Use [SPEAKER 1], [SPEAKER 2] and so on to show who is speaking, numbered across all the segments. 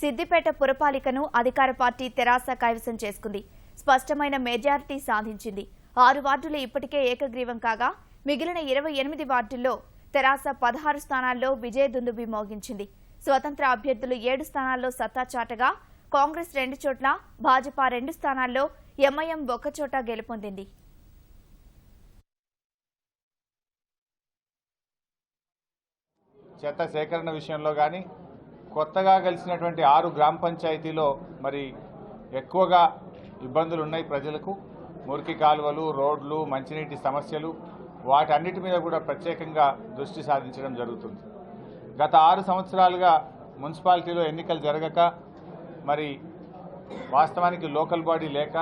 [SPEAKER 1] సిద్దిపేట పురపాలికను అధికార పార్టీ తెరాస కైవసం చేసుకుంది. స్పష్టమైన మెజారిటీ సాధించింది. ఆరు వార్డులు ఇప్పటికే ఏకగ్రీవం కాగా మిగిలిన ఇరవై ఎనిమిది వార్డుల్లో తెరాస పదహారు స్థానాల్లో విజయ దుందుబి మోగించింది స్వతంత్ర అభ్యర్థులు ఏడు స్థానాల్లో సత్తా చాటగా కాంగ్రెస్ రెండు చోట్ల భాజపా రెండు స్థానాల్లో ఎంఐఎం ఒక్కచోట గెలుపొందింది.
[SPEAKER 2] చెత్త సేకరణ విషయంలో కానీ కొత్తగా కలిసినటువంటి ఆరు గ్రామ పంచాయతీలో మరి ఎక్కువగా ఇబ్బందులు ఉన్నాయి ప్రజలకు. మురికి కాలువలు రోడ్లు మంచినీటి సమస్యలు వాటన్నిటి మీద కూడా ప్రత్యేకంగా దృష్టి సాధించడం జరుగుతుంది. గత ఆరు సంవత్సరాలుగా మున్సిపాలిటీలో ఎన్నికలు జరగక మరి వాస్తవానికి లోకల్ బాడీ లేక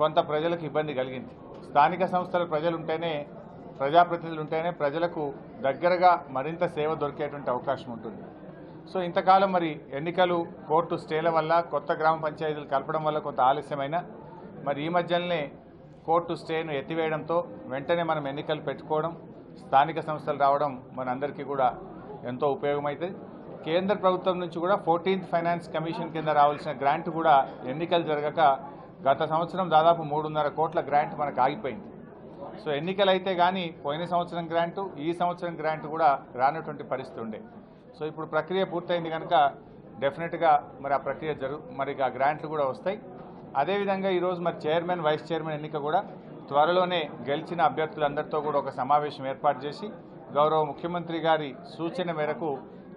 [SPEAKER 2] కొంత ప్రజలకు ఇబ్బంది కలిగింది. స్థానిక సంస్థల ప్రజలు ఉంటేనే ప్రజాప్రతినిధులు ఉంటేనే ప్రజలకు దగ్గరగా మరింత సేవ దొరికేటువంటి అవకాశం ఉంటుంది. సో ఇంతకాలం మరి ఎన్నికలు కోర్టు స్టేల వల్ల కొత్త గ్రామ పంచాయతీలు కలపడం వల్ల కొంత ఆలస్యమైన మరి ఈ మధ్యలోనే కోర్టు స్టేను ఎత్తివేయడంతో వెంటనే మనం ఎన్నికలు పెట్టుకోవడం స్థానిక సంస్థలు రావడం మనందరికీ కూడా ఎంతో ఉపయోగమవుతుంది కేంద్ర ప్రభుత్వం నుంచి కూడా ఫోర్టీన్త్ ఫైనాన్స్ కమిషన్ కింద రావాల్సిన గ్రాంట్ కూడా ఎన్నికలు జరగక గత సంవత్సరం దాదాపు మూడున్నర కోట్ల గ్రాంట్ మనకు ఆగిపోయింది. సో ఎన్నికలు అయితే కానీ పోయిన సంవత్సరం గ్రాంటు ఈ సంవత్సరం గ్రాంట్ కూడా రానటువంటి పరిస్థితి ఉండే. సో ఇప్పుడు ప్రక్రియ పూర్తయింది కనుక డెఫినెట్గా మరి ఆ ప్రక్రియ జరుగు మరి ఆ గ్రాంట్లు కూడా వస్తాయి. అదేవిధంగా ఈరోజు మరి చైర్మన్ వైస్ చైర్మన్ ఎన్నిక కూడా త్వరలోనే గెలిచిన అభ్యర్థులందరితో కూడా ఒక సమావేశం ఏర్పాటు చేసి గౌరవ ముఖ్యమంత్రి గారి సూచన మేరకు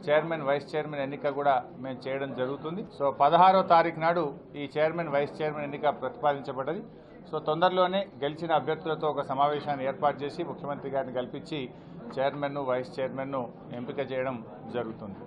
[SPEAKER 2] చైర్మన్ వైస్ చైర్మన్ ఎన్నిక కూడా మేము చేయడం జరుగుతుంది. సో పదహారో తారీఖు నాడు ఈ చైర్మన్ వైస్ చైర్మన్ ఎన్నిక ప్రతిపాదించబడ్డది. సో తొందరలోనే గెలిచిన అభ్యర్థులతో ఒక సమావేశాన్ని ఏర్పాటు చేసి ముఖ్యమంత్రి గారిని కల్పించి చైర్మన్ను వైస్ చైర్మన్ను ఎంపిక చేయడం జరుగుతుంది.